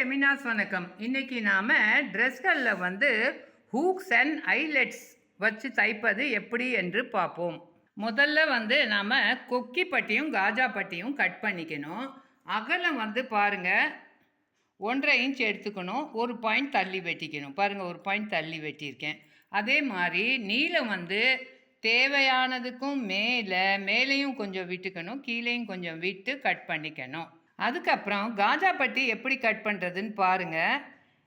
ஃபெமினாஸ் வணக்கம். இன்னைக்கு நாம் ட்ரெஸ்களில் வந்து ஹூக்ஸ் அண்ட் ஐலெட்ஸ் வச்சு தைப்பது எப்படி என்று பார்ப்போம். முதல்ல வந்து நாம் கொக்கி பட்டியும் காஜா பட்டியும் கட் பண்ணிக்கணும். அகலம் வந்து பாருங்கள் ஒன்றரை இன்ச் எடுத்துக்கணும். ஒரு பாயிண்ட் தள்ளி வெட்டிக்கணும். பாருங்கள் ஒரு பாயிண்ட் தள்ளி வெட்டியிருக்கேன். அதே மாதிரி நீளம் வந்து தேவையானதுக்கும் மேலே மேலேயும் கொஞ்சம் விட்டுக்கணும். கீழேயும் கொஞ்சம் விட்டு கட் பண்ணிக்கணும். அதுக்கப்புறம் காஜா பட்டி எப்படி கட் பண்ணுறதுன்னு பாருங்கள்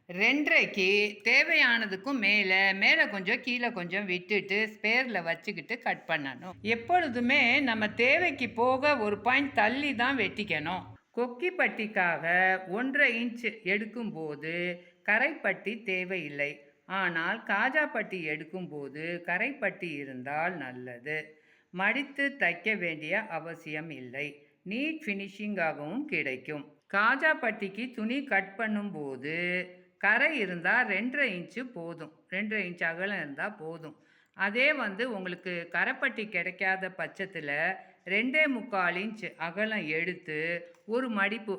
ரெண்டரைக்கு தேவையானதுக்கும் மேலே மேலே கொஞ்சம் கீழே கொஞ்சம் விட்டுட்டு ஸ்பேரில் வச்சுக்கிட்டு கட் பண்ணணும். எப்பொழுதுமே நம்ம தேவைக்கு போக ஒரு பாயிண்ட் தள்ளி தான் வெட்டிக்கணும். கொக்கி பட்டிக்காக ஒன்றரை இன்ச் எடுக்கும்போது கரைப்பட்டி தேவையில்லை. ஆனால் காஜா பட்டி எடுக்கும்போது கரைப்பட்டி இருந்தால் நல்லது. மடித்து தைக்க வேண்டிய அவசியம் இல்லை. நீட் ஃபினிஷிங்காகவும் கிடைக்கும். காஜா பட்டிக்கு துணி கட் பண்ணும்போது கரை இருந்தால் ரெண்டரை இன்ச்சு போதும். ரெண்டரை இன்ச் அகலம் இருந்தால் போதும். அதே வந்து உங்களுக்கு கரைப்பட்டி கிடைக்காத பட்சத்தில் ரெண்டே முக்கால் இன்ச் அகலம் எடுத்து ஒரு மடிப்பு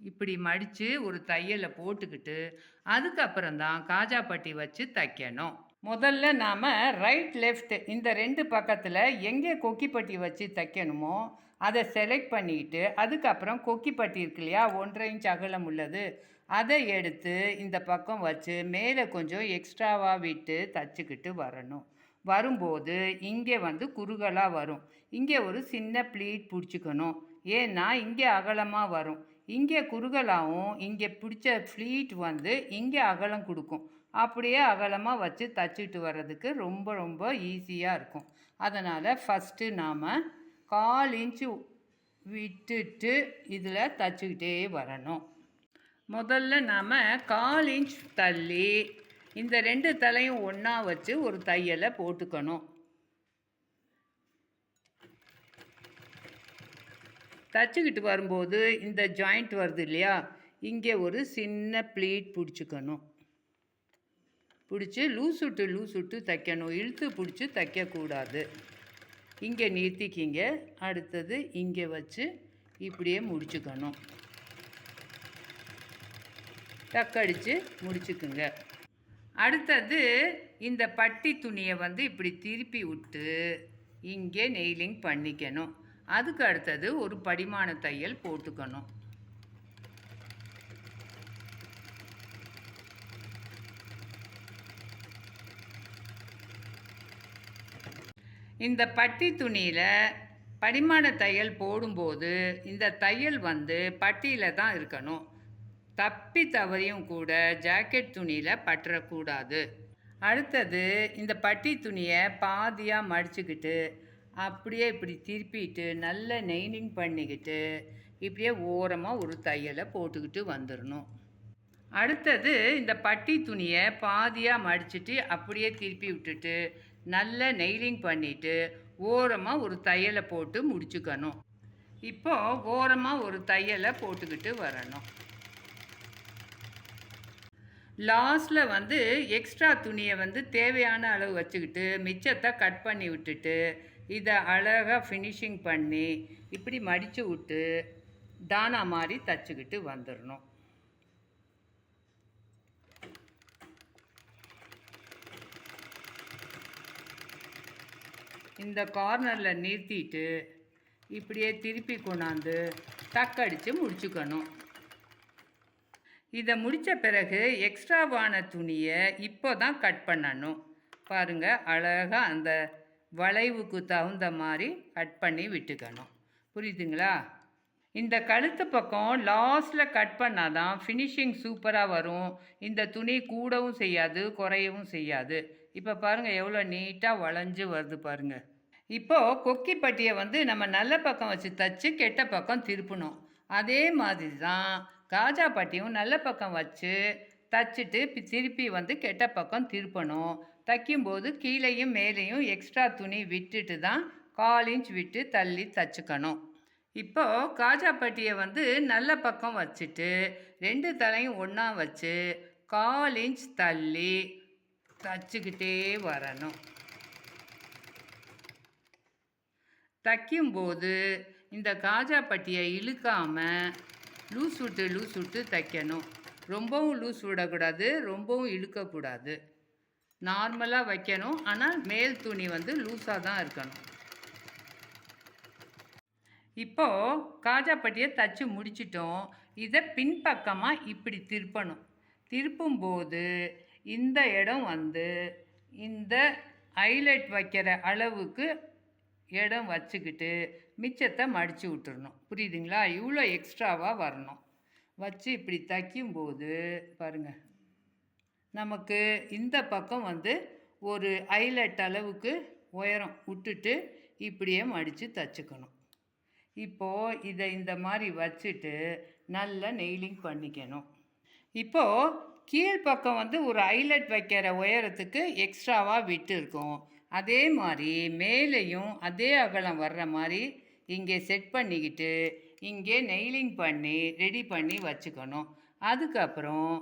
இப்படி மடித்து ஒரு தையலை போட்டுக்கிட்டு அதுக்கப்புறம் தான் காஜா பட்டி வச்சு தைக்கணும். முதல்ல நாம் ரைட் லெஃப்ட் இந்த ரெண்டு பக்கத்தில் எங்கே கொக்கிப்பட்டி வச்சு தைக்கணுமோ அதை செலக்ட் பண்ணிக்கிட்டு அதுக்கப்புறம் கொக்கிப்பட்டி இருக்கு இல்லையா ஒன்றரை இன்ச் அகலம் உள்ளது. அதை எடுத்து இந்த பக்கம் வச்சு மேலே கொஞ்சம் எக்ஸ்ட்ராவாக விட்டு தச்சுக்கிட்டு வரணும். வரும்போது இங்கே வந்து குறுகலாக வரும். இங்கே ஒரு சின்ன ப்ளீட் பிடிச்சிக்கணும். ஏன்னா இங்கே அகலமாக வரும். இங்கே குறுகலாகவும் இங்கே பிடிச்ச ஃப்ளீட் வந்து இங்கே அகலம் கொடுக்கும். அப்படியே அகலமாக வச்சு தச்சுட்டு வர்றதுக்கு ரொம்ப ரொம்ப ஈஸியாக இருக்கும். அதனால் ஃபஸ்ட்டு நாம் கால் இன்ச்சு விட்டுட்டு இதில் தச்சுக்கிட்டே வரணும். முதல்ல நாம் கால் இன்ச் தள்ளி இந்த ரெண்டு தலையும் ஒன்றா வச்சு ஒரு தையலை போட்டுக்கணும். தச்சுக்கிட்டு வரும்போது இந்த ஜாயிண்ட் வருது இல்லையா? இங்கே ஒரு சின்ன ப்ளீட் பிடிச்சிக்கணும். பிடிச்சி லூசுட்டு லூசுட்டு லூஸ் விட்டு தைக்கணும். இழுத்து பிடிச்சி தைக்கக்கூடாது. இங்கே நிறுத்திக்கிங்க. அடுத்தது இங்கே வச்சு இப்படியே முடிச்சுக்கணும். டக்கடிச்சு முடிச்சுக்குங்க. அடுத்தது இந்த பட்டி துணியை வந்து இப்படி திருப்பி விட்டு இங்கே நெய்லிங் பண்ணிக்கணும். அதுக்கு அடுத்தது ஒரு படிமான தையல் போட்டுக்கணும். இந்த பட்டி துணியில் படிமான தையல் போடும்போது இந்த தையல் வந்து பட்டியில் தான் இருக்கணும். தப்பி தவறியும் கூட ஜாக்கெட் துணியில் பற்றக்கூடாது. அடுத்தது இந்த பட்டி துணியை பாதியாக மடிச்சுக்கிட்டு அப்படியே இப்படி திருப்பிட்டு நல்ல நெய்னிங் பண்ணிக்கிட்டு இப்படியே ஓரமாக ஒரு தையலை போட்டுக்கிட்டு வந்துடணும் அடுத்தது இந்த பட்டி துணியை பாதியாக மடிச்சுட்டு அப்படியே திருப்பி விட்டுட்டு நல்ல நெய்லிங் பண்ணிவிட்டு ஓரமாக ஒரு தையலை போட்டு முடிச்சுக்கணும். இப்போ ஓரமாக ஒரு தையலை போட்டுக்கிட்டு வரணும். லாஸ்டில் வந்து எக்ஸ்ட்ரா துணியை வந்து தேவையான அளவு வச்சுக்கிட்டு மிச்சத்தை கட் பண்ணி விட்டுட்டு இதை அழகாக ஃபினிஷிங் பண்ணி இப்படி மடித்து விட்டு தானா மாதிரி தச்சுக்கிட்டு வந்துடணும். இந்த கார்னரில் நிறுத்திட்டு இப்படியே திருப்பி கொண்டாந்து தக்கடித்து முடிச்சுக்கணும். இதை முடித்த பிறகு எக்ஸ்ட்ராவான துணியை இப்போ தான் கட் பண்ணணும். பாருங்கள் அழகாக அந்த வளைவுக்கு தகுந்த மாதிரி கட் பண்ணி விட்டுக்கணும். புரியுதுங்களா? இந்த கழுத்து பக்கம் லாஸ்டில் கட் பண்ணால் தான் ஃபினிஷிங் சூப்பராக வரும். இந்த துணி கூடவும் செய்யாது குறையவும் செய்யாது. இப்போ பாருங்கள் எவ்வளோ நீட்டாக வளைஞ்சு வருது பாருங்கள் இப்போது கொக்கி பட்டியை வந்து நம்ம நல்ல பக்கம் வச்சு தச்சு கெட்ட பக்கம் திருப்பணும். அதே மாதிரி தான் காஜா பட்டியும் நல்ல பக்கம் வச்சு தச்சுட்டு திருப்பி வந்து கெட்ட பக்கம் திருப்பணும். தைக்கும்போது கீழேயும் மேலேயும் எக்ஸ்ட்ரா துணி விட்டுட்டு தான் கால் இன்ச் விட்டு தள்ளி தச்சுக்கணும். இப்போ காஜா பட்டியை வந்து நல்ல பக்கம் வச்சுட்டு ரெண்டு தலையும் ஒன்றா வச்சு கால் இன்ச் தள்ளி தச்சுக்கிட்டே வரணும். தைக்கும்போது இந்த காஜா பட்டியை இழுக்காமல் லூஸ் விட்டு லூஸ் விட்டு தைக்கணும். ரொம்பவும் லூஸ் விடக்கூடாது ரொம்பவும் இழுக்கக்கூடாது. நார்மலாக வைக்கணும். ஆனால் மேல் துணி வந்து லூஸாக தான் இருக்கணும். இப்போ காஜாப்பட்டியை தச்சு முடிச்சிட்டோம். இதை பின்பக்கமாக இப்படி திருப்பணும். திருப்பும்போது இந்த இடம் வந்து இந்த ஹைலைட் வைக்கிற அளவுக்கு இடம் வச்சுக்கிட்டு மிச்சத்தை மடித்து விட்டுறணும். புரியுதுங்களா? இவ்வளோ எக்ஸ்ட்ராவாக வரணும். வச்சு இப்படி தைக்கும்போது பாருங்கள் நமக்கு இந்த பக்கம் வந்து ஒரு ஐலட் அளவுக்கு உயரம் விட்டுட்டு இப்படியே மடித்து தச்சுக்கணும். இப்போது இதை இந்த மாதிரி வச்சுட்டு நல்லா நெய்லிங் பண்ணிக்கணும். இப்போது கீழ்ப்பக்கம் வந்து ஒரு ஐலட் வைக்கிற உயரத்துக்கு எக்ஸ்ட்ராவாக விட்டு இருக்கும் அதே மாதிரி மேலேயும் அதே அகலம் வர்ற மாதிரி இங்கே செட் பண்ணிக்கிட்டு இங்கே நெய்லிங் பண்ணி ரெடி பண்ணி வச்சுக்கணும். அதுக்கப்புறம்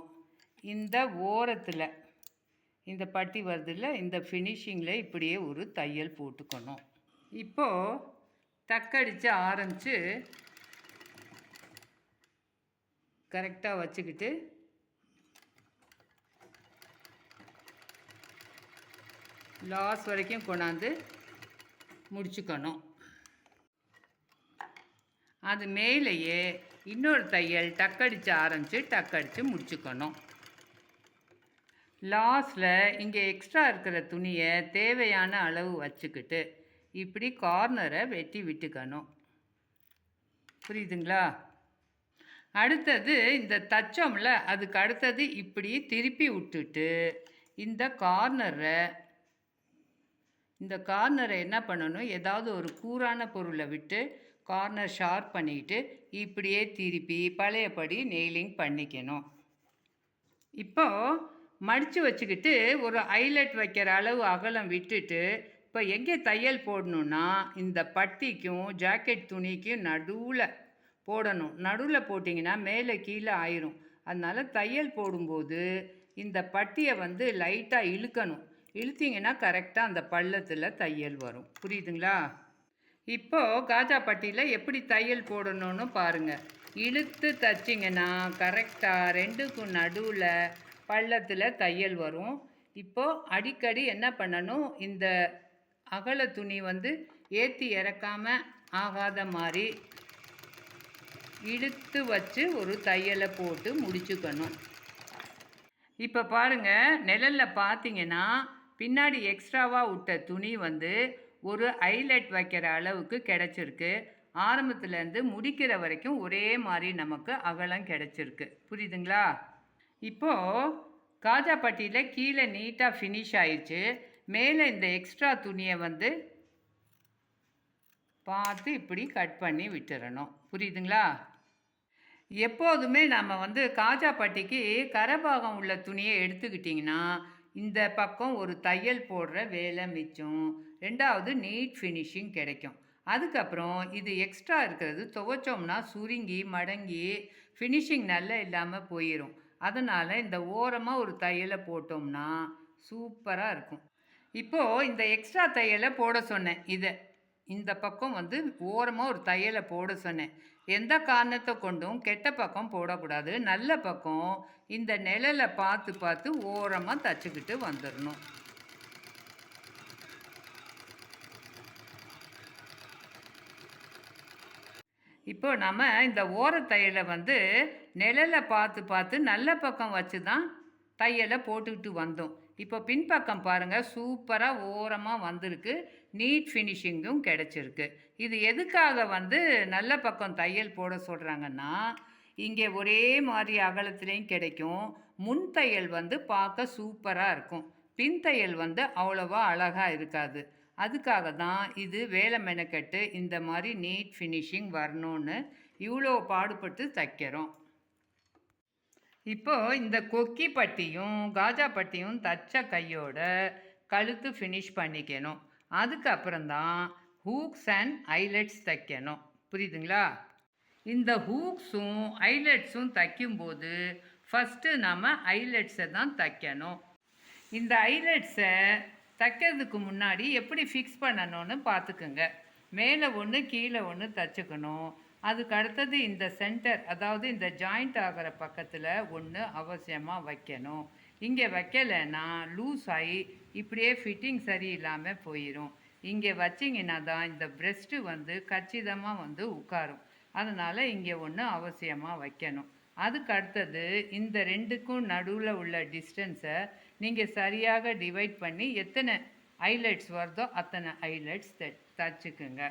இந்த ஓரத்தில் இந்த பட்டி வருதில்ல இந்த ஃபினிஷிங்கில் இப்படியே ஒரு தையல் போட்டுக்கணும். இப்போது தக்கடித்து ஆரம்பித்து கரெக்டாக வச்சுக்கிட்டு லாஸ்ட் வரைக்கும் கொண்டாந்து முடிச்சுக்கணும். அது மேலேயே இன்னொரு தையல் டக்கடிச்சு ஆரம்பித்து டக்கடிச்சு முடிச்சுக்கணும். லாஸ்டில் இங்கே எக்ஸ்ட்ரா இருக்கிற துணியை தேவையான அளவு வச்சுக்கிட்டு இப்படி கார்னரை வெட்டி விட்டுக்கணும். புரியுதுங்களா? அடுத்தது இந்த தச்சோம்ல அதுக்கு அடுத்தது இப்படி திருப்பி விட்டுட்டு இந்த கார்னரை இந்த கார்னரை என்ன பண்ணணும்? ஏதாவது ஒரு கூரான பொருளை விட்டு கார்னர் ஷார்ப் பண்ணிக்கிட்டு இப்படியே திருப்பி பழையபடி நெய்லிங் பண்ணிக்கணும். இப்போது மடித்து வச்சுக்கிட்டு ஒரு ஐலட் வைக்கிற அளவு அகலம் விட்டுட்டு இப்போ எங்கே தையல் போடணுன்னா இந்த பட்டிக்கும் ஜாக்கெட் துணிக்கும் நடுவில் போடணும். நடுவில் போட்டிங்கன்னா மேலே கீழே ஆயிரும். அதனால் தையல் போடும்போது இந்த பட்டியை வந்து லைட்டாக இழுக்கணும். இழுத்தீங்கன்னா கரெக்டாக அந்த பள்ளத்தில் தையல் வரும். புரியுதுங்களா? இப்போது காஜா பட்டியில் எப்படி தையல் போடணும்னு பாருங்கள் இழுத்து தைச்சிங்கன்னா கரெக்டாக ரெண்டுக்கும் நடுவில் பள்ளத்தில் தையல் வரும். இப்போது அடிக்கடி என்ன பண்ணணும்? இந்த அகல துணி வந்து ஏற்றி இறக்காமல் ஆகாத மாதிரி இழுத்து வச்சு ஒரு தையலை போட்டு முடிச்சுக்கணும். இப்போ பாருங்கள் நிழலில் பார்த்தீங்கன்னா பின்னாடி எக்ஸ்ட்ராவாக விட்ட துணி வந்து ஒரு ஐலட் வைக்கிற அளவுக்கு கிடச்சிருக்கு. ஆரம்பத்துலேருந்து முடிக்கிற வரைக்கும் ஒரே மாதிரி நமக்கு அகலம் கிடச்சிருக்கு. புரியுதுங்களா? இப்போது காஜாப்பட்டியில் கீழே நீட்டாக ஃபினிஷ் ஆயிடுச்சு. மேலே இந்த எக்ஸ்ட்ரா துணியை வந்து பார்த்து இப்படி கட் பண்ணி விட்டுறணும். புரியுதுங்களா? எப்போதுமே நம்ம வந்து காஜா பட்டிக்கு கரபாகம் உள்ள துணியை எடுத்துக்கிட்டிங்கன்னா இந்த பக்கம் ஒரு தையல் போடுற வேலை மிச்சம். ரெண்டாவது நீட் ஃபினிஷிங் கிடைக்கும். அதுக்கப்புறம் இது எக்ஸ்ட்ரா இருக்கிறது துவைச்சோம்னா சுருங்கி மடங்கி ஃபினிஷிங் நல்லா இல்லாமல் போயிடும் அதனால் இந்த ஓரமாக ஒரு தையலை போட்டோம்னா சூப்பராக இருக்கும். இப்போது இந்த எக்ஸ்ட்ரா தையலை போட சொன்னேன் இதை. இந்த பக்கம் வந்து ஓரமாக ஒரு தையலை போட சொன்னேன். எந்த காரணத்தை கொண்டும் கெட்ட பக்கம் போடக்கூடாது. நல்ல பக்கம் இந்த நிழலை பார்த்து பார்த்து ஓரமாக தச்சுக்கிட்டு வந்துடணும் இப்போ நம்ம இந்த ஓர தையலை வந்து நிழலை பார்த்து பார்த்து நல்ல பக்கம் வச்சு தான் தையலை போட்டுக்கிட்டு வந்தோம். இப்போ பின்பக்கம் பாருங்கள் சூப்பராக ஓரமாக வந்திருக்கு. நீட் ஃபினிஷிங்கும் கிடச்சிருக்கு. இது எதுக்காக வந்து நல்ல பக்கம் தையல் போட சொல்கிறாங்கன்னா இங்கே ஒரே மாதிரி அகலத்துலேயும் கிடைக்கும். முன் தையல் வந்து பார்க்க சூப்பராக இருக்கும். பின் தையல் வந்து அவ்வளோவா அழகாக இருக்காது. அதுக்காக தான் இது வேலை மெனக்கட்டு இந்த மாதிரி நீட் ஃபினிஷிங் வரணும்னு இவ்வளோ பாடுபட்டு தைக்கிறோம். இப்போ இந்த கொக்கி பட்டியும் காஜா பட்டியும் தச்ச கையோட கழுத்து ஃபினிஷ் பண்ணிக்கணும். அதுக்கப்புறம் தான் ஹூக்ஸ் அண்ட் ஐலட்ஸ் தைக்கணும். புரியுதுங்களா? இந்த ஹூக்ஸும் ஐலட்ஸும் தைக்கும்போது ஃபஸ்ட்டு நம்ம ஐலட்ஸை தான் தைக்கணும். இந்த ஐலட்ஸை தைக்கிறதுக்கு முன்னாடி எப்படி ஃபிக்ஸ் பண்ணணும்னு பார்த்துக்குங்க. மேலே ஒன்று கீழே ஒன்று தைச்சுக்கணும். அதுக்கு அடுத்தது இந்த சென்டர் அதாவது இந்த ஜாயிண்ட் ஆகிற பக்கத்தில் ஒன்று அவசியமாக வைக்கணும். இங்கே வைக்கலைன்னா லூஸ் ஆகி இப்படியே ஃபிட்டிங் சரியில்லாமல் போயிடும் இங்கே வச்சிங்கன்னா தான் இந்த பிரெஸ்ட்டு வந்து கச்சிதமாக வந்து உட்காரும். அதனால் இங்கே ஒன்று அவசியமாக வைக்கணும். அதுக்கு அடுத்தது இந்த ரெண்டுக்கும் நடுவில் உள்ள டிஸ்டன்ஸை நீங்கள் சரியாக டிவைட் பண்ணி எத்தனை ஐலைட்ஸ் வருதோ அத்தனை ஐலைட்ஸ் த தச்சுக்குங்க.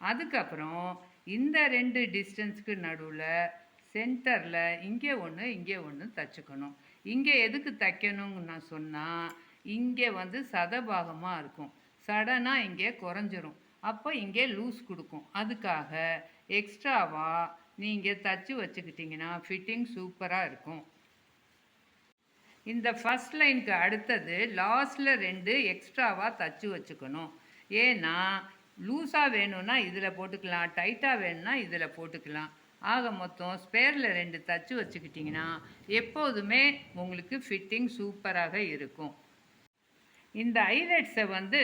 அதுக்கப்புறம் இந்த ரெண்டு டிஸ்டன்ஸ்க்கு நடுவில் சென்டரில் இங்கே ஒன்று இங்கே ஒன்று தச்சுக்கணும். இங்கே எதுக்கு தைக்கணும்னு நான் சொன்னால் இங்கே வந்து சதபாகமாக இருக்கும். சடனாக இங்கே குறைஞ்சிரும். அப்போ இங்கே லூஸ் கொடுக்கும். அதுக்காக எக்ஸ்ட்ராவாக நீங்கள் தச்சு வச்சுக்கிட்டிங்கன்னா ஃபிட்டிங் சூப்பராக இருக்கும். இந்த ஃபஸ்ட் லைனுக்கு அடுத்தது லாஸ்ட்டில் ரெண்டு எக்ஸ்ட்ராவாக தச்சு வச்சுக்கணும். ஏன்னா லூஸாக வேணும்னா இதில் போட்டுக்கலாம் டைட்டாக வேணும்னா இதில் போட்டுக்கலாம். ஆக மொத்தம் ஸ்பேரில் ரெண்டு தச்சு வச்சுக்கிட்டிங்கன்னா எப்போதுமே உங்களுக்கு ஃபிட்டிங் சூப்பராக இருக்கும். இந்த ஐலைட்ஸை வந்து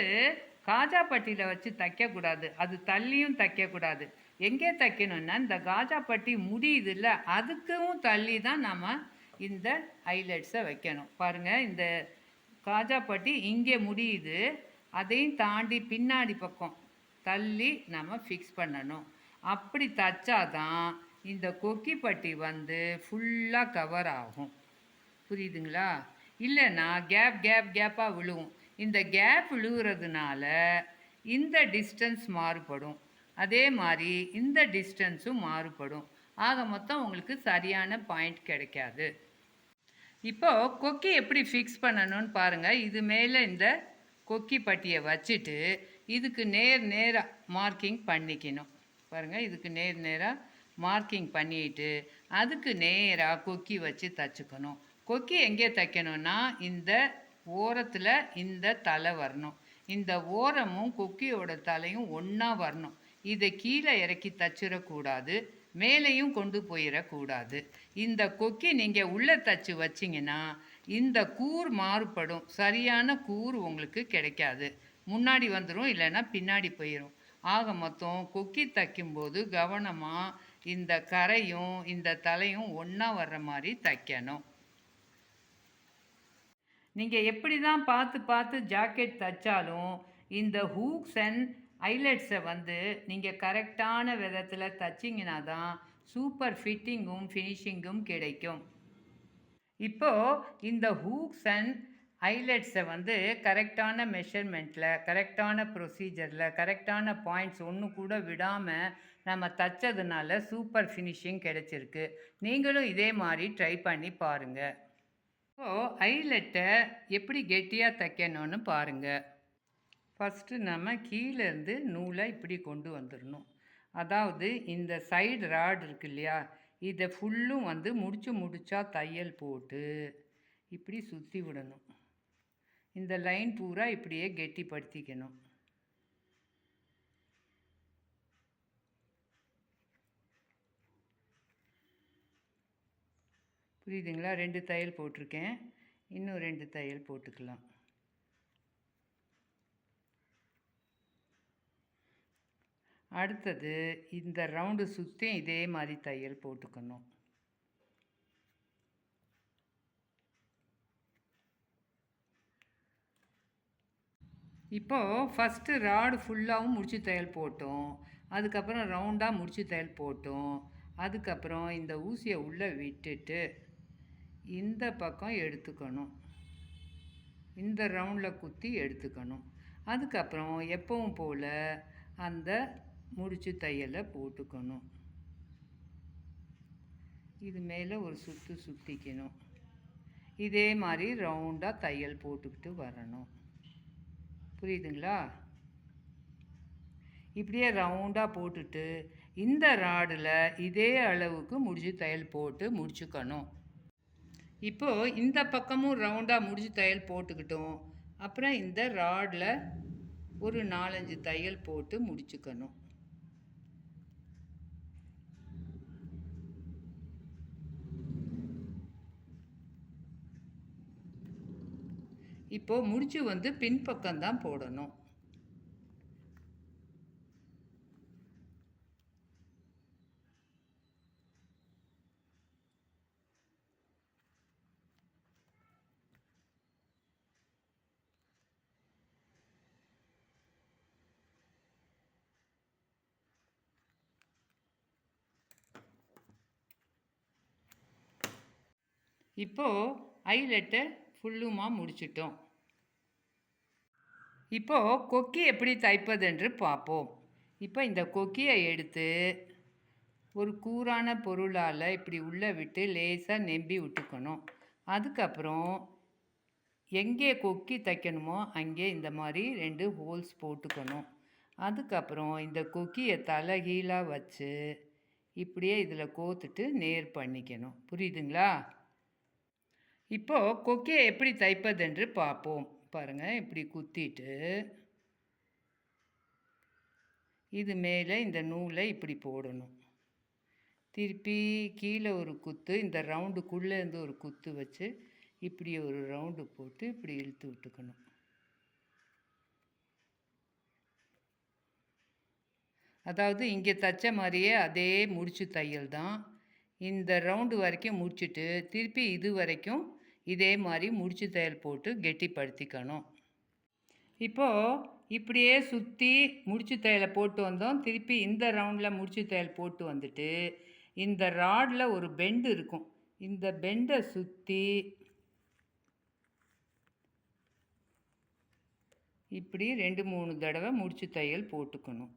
காஜாப்பட்டியில் வச்சு தைக்கக்கூடாது. அது தள்ளியும் தைக்கக்கூடாது. எங்கே தைக்கணும்னா இந்த காஜாப்பட்டி முடியுதுல்ல அதுக்கும் தள்ளி தான் நம்ம இந்த ஹைலைட்ஸை வைக்கணும். பாருங்கள் இந்த காஜாப்பட்டி இங்கே முடியுது. அதையும் தாண்டி பின்னாடி பக்கம் தள்ளி நம்ம ஃபிக்ஸ் பண்ணணும். அப்படி தச்சாதான் இந்த கொக்கி பட்டி வந்து ஃபுல்லாக கவர் ஆகும். புரியுதுங்களா? இல்லைன்னா கேப் கேப் கேப்பாக விழுவும். இந்த கேப் விழுகிறதுனால இந்த டிஸ்டன்ஸ் மாறுபடும். அதே மாதிரி இந்த டிஸ்டன்ஸும் மாறுபடும். ஆக மொத்தம் உங்களுக்கு சரியான பாயிண்ட் கிடைக்காது. இப்போது கொக்கி எப்படி ஃபிக்ஸ் பண்ணணும்னு பாருங்கள் இது மேலே இந்த கொக்கி பட்டியை வச்சுட்டு இதுக்கு நேர் நேராக மார்க்கிங் பண்ணிக்கணும். பாருங்கள் இதுக்கு நேர் நேராக மார்க்கிங் பண்ணிட்டு அதுக்கு நேராக கொக்கி வச்சு தச்சுக்கணும். கொக்கி எங்கே தைக்கணும்னா இந்த ஓரத்தில் இந்த தலை வரணும். இந்த ஓரமும் கொக்கியோட தலையும் ஒன்றா வரணும். இதை கீழே இறக்கி தச்சிடக்கூடாது மேலேயும் கொண்டு போயிடக்கூடாது. இந்த கொக்கி நீங்கள் உள்ளே தச்சு வச்சிங்கன்னா இந்த கூர் மாறுபடும். சரியான கூர் உங்களுக்கு கிடைக்காது. முன்னாடி வந்துடும் இல்லைன்னா பின்னாடி போயிடும் ஆக மொத்தம் கொக்கி தைக்கும்போது கவனமாக இந்த கரையும் இந்த தலையும் ஒன்றா வர்ற மாதிரி தைக்கணும். நீங்கள் எப்படி தான் பார்த்து பார்த்து ஜாக்கெட் தைச்சாலும் இந்த ஹூக்ஸ் அண்ட் ஐலட்ஸை வந்து நீங்கள் கரெக்டான விதத்தில் தைச்சிங்கன்னா தான் சூப்பர் ஃபிட்டிங்கும் ஃபினிஷிங்கும் கிடைக்கும். இப்போது இந்த ஹூக்ஸ் அண்ட் ஹைலைட்ஸை வந்து கரெக்டான மெஷர்மெண்ட்டில் கரெக்டான ப்ரொசீஜரில் கரெக்டான பாயிண்ட்ஸ் ஒன்று கூட விடாமல் நம்ம தைச்சதுனால சூப்பர் ஃபினிஷிங் கிடச்சிருக்கு. நீங்களும் இதே மாதிரி ட்ரை பண்ணி பாருங்கள் இப்போது ஹைலைட்டை எப்படி கெட்டியாக தைக்கணும்னு பாருங்கள் ஃபஸ்ட்டு நம்ம கீழேருந்து நூலை இப்படி கொண்டு வந்துடணும் அதாவது இந்த சைடு ராட் இருக்கு இல்லையா இதை ஃபுல்லும் வந்து முடிச்சு முடிச்சா தையல் போட்டு இப்படி சுற்றி விடணும். இந்த லைன் பூரா இப்படியே கெட்டிப்படுத்திக்கணும். புரியுதுங்களா? ரெண்டு தையல் போட்டிருக்கேன். இன்னும் ரெண்டு தையல் போட்டுக்கலாம். அடுத்தது இந்த ரவுண்டு சுற்றியும் இதே மாதிரி தையல் போட்டுக்கணும். இப்போது ஃபஸ்ட்டு ராடு ஃபுல்லாகவும் முடிச்சு தையல் போட்டோம். அதுக்கப்புறம் ரவுண்டாக முடிச்சு தையல் போட்டோம். அதுக்கப்புறம் இந்த ஊசியை உள்ளே விட்டுட்டு இந்த பக்கம் எடுத்துக்கணும். இந்த ரவுண்டில் குத்தி எடுத்துக்கணும். அதுக்கப்புறம் எப்பவும் போல் அந்த முடிச்சு தையலை போட்டுக்கணும். இது மேலே ஒரு சுற்று சுற்றிக்கணும் இதே மாதிரி ரவுண்டாக தையல் போட்டுக்கிட்டு வரணும். புரியுதுங்களா? இப்படியே ரவுண்டாக போட்டுட்டு இந்த ராடில் இதே அளவுக்கு முடிஞ்சு தையல் போட்டு முடிச்சுக்கணும். இப்போது இந்த பக்கமும் ரவுண்டாக முடிஞ்சு தையல் போட்டுக்கிட்டோம். அப்புறம் இந்த ராடில் ஒரு நாலஞ்சு தையல் போட்டு முடிச்சுக்கணும். இப்போது முடிச்சு வந்து பின்பக்கம் தான் போடணும். இப்போது ஐ லெட்டர் ஃபுல்லுமாக முடிச்சிட்டோம். இப்போது கொக்கி எப்படி தைப்பது என்று பார்ப்போம். இப்போ இந்த கொக்கியை எடுத்து ஒரு கூரான பொருளால் இப்படி உள்ளே விட்டு லேசாக நெம்பி விட்டுக்கணும். அதுக்கப்புறம் எங்கே கொக்கி தைக்கணுமோ அங்கே இந்த மாதிரி ரெண்டு ஹோல்ஸ் போட்டுக்கணும். அதுக்கப்புறம் இந்த கொக்கியை தலைகீழாக வச்சு இப்படியே இதில் கோத்துட்டு நேர் பண்ணிக்கணும். புரியுதுங்களா? இப்போது கொக்கியை எப்படி தைப்பதென்று பார்ப்போம். பாருங்கள் இப்படி குத்திட்டு இது மேலே இந்த நூலை இப்படி போடணும். திருப்பி கீழே ஒரு குத்து இந்த ரவுண்டுக்குள்ளேருந்து ஒரு குத்து வச்சு இப்படி ஒரு ரவுண்டு போட்டு இப்படி இழுத்து விட்டுக்கணும். அதாவது இங்கே தைச்ச மாதிரியே அதே முடிச்சு தையல் தான். இந்த ரவுண்டு வரைக்கும் முடிச்சுட்டு திருப்பி இது வரைக்கும் இதே மாதிரி முடிச்சு தையல் போட்டு கெட்டிப்படுத்திக்கணும். இப்போது இப்படியே சுற்றி முடிச்சு தையலை போட்டு வந்தோம். திருப்பி இந்த ரவுண்டில் முடிச்சு தையல் போட்டு வந்துட்டு இந்த ராடில் ஒரு பெண்டு இருக்கும். இந்த பெண்டை சுற்றி இப்படி ரெண்டு மூணு தடவை முடிச்சு தையல் போட்டுக்கணும்.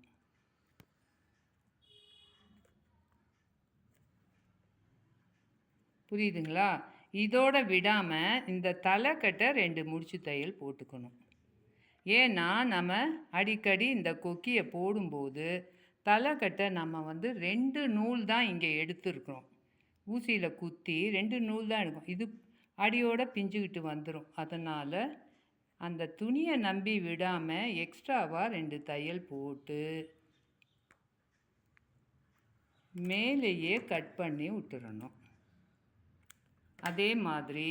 புரியுதுங்களா? இதோட விடாமல் இந்த தலைக்கட்டை ரெண்டு முடிச்சு தையல் போட்டுக்கணும். ஏன்னா நம்ம அடிக்கடி இந்த கொக்கியை போடும்போது தலைக்கட்டை நம்ம வந்து ரெண்டு நூல் தான் இங்கே எடுத்துருக்குறோம். ஊசியில் குத்தி ரெண்டு நூல் தான் எடுக்கும் இது அடியோட பிஞ்சுக்கிட்டு வந்துடும் அதனால் அந்த துணியை நம்பி விடாமல் எக்ஸ்ட்ராவாக ரெண்டு தையல் போட்டு மேலேயே கட் பண்ணி விட்டுறணும். அதே மாதிரி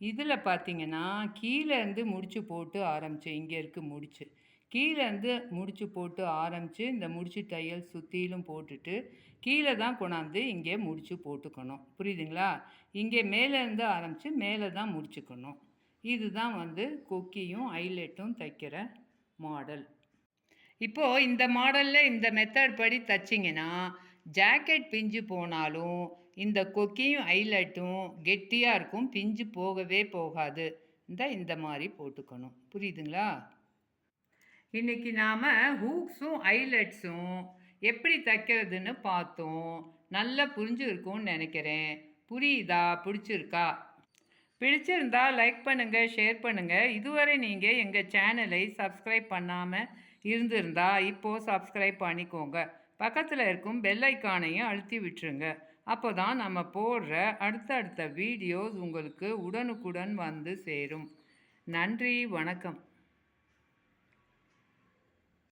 இதில் பார்த்தீங்கன்னா கீழேருந்து முடிச்சு போட்டு ஆரம்பித்தேன் இங்கே இருக்குது முடிச்சு. கீழேருந்து முடிச்சு போட்டு ஆரம்பித்து இந்த முடிச்சு தையல் சுற்றிலும் போட்டுட்டு கீழே தான் கொண்டாந்து இங்கே முடிச்சு போட்டுக்கணும். புரியுதுங்களா? இங்கே மேலேருந்து ஆரம்பித்து மேலே தான் முடிச்சுக்கணும். இதுதான் வந்து கொக்கியும் ஐலெட்டும் தைக்கிற மாடல் இப்போது இந்த மாடலில் இந்த மெத்தட் படி தைச்சிங்கன்னா ஜாக்கெட் பிஞ்சு போனாலும் இந்த கொக்கியும் ஐலட்டும் கெட்டியாக இருக்கும் பிஞ்சு போகவே போகாது. இந்த இந்த மாதிரி போட்டுக்கணும். புரியுதுங்களா? இன்றைக்கி நாம் ஹூக்ஸும் ஐலட்ஸும் எப்படி தைக்கிறதுன்னு பார்த்தோம். நல்லா புரிஞ்சுருக்கும்னு நினைக்கிறேன். புரியுதா? பிடிச்சிருக்கா? பிடிச்சிருந்தா லைக் பண்ணுங்கள் ஷேர் பண்ணுங்கள் இதுவரை நீங்கள் எங்கள் சேனலை சப்ஸ்கிரைப் பண்ணாமல் இருந்திருந்தா இப்போது சப்ஸ்கிரைப் பண்ணிக்கோங்க. பக்கத்தில் இருக்கும் பெல் ஐக்கானையும் அழுத்தி விட்டுருங்க. அப்போ தான் நம்ம போடுற அடுத்தடுத்த வீடியோஸ் உங்களுக்கு உடனுக்குடன் வந்து சேரும். நன்றி வணக்கம்.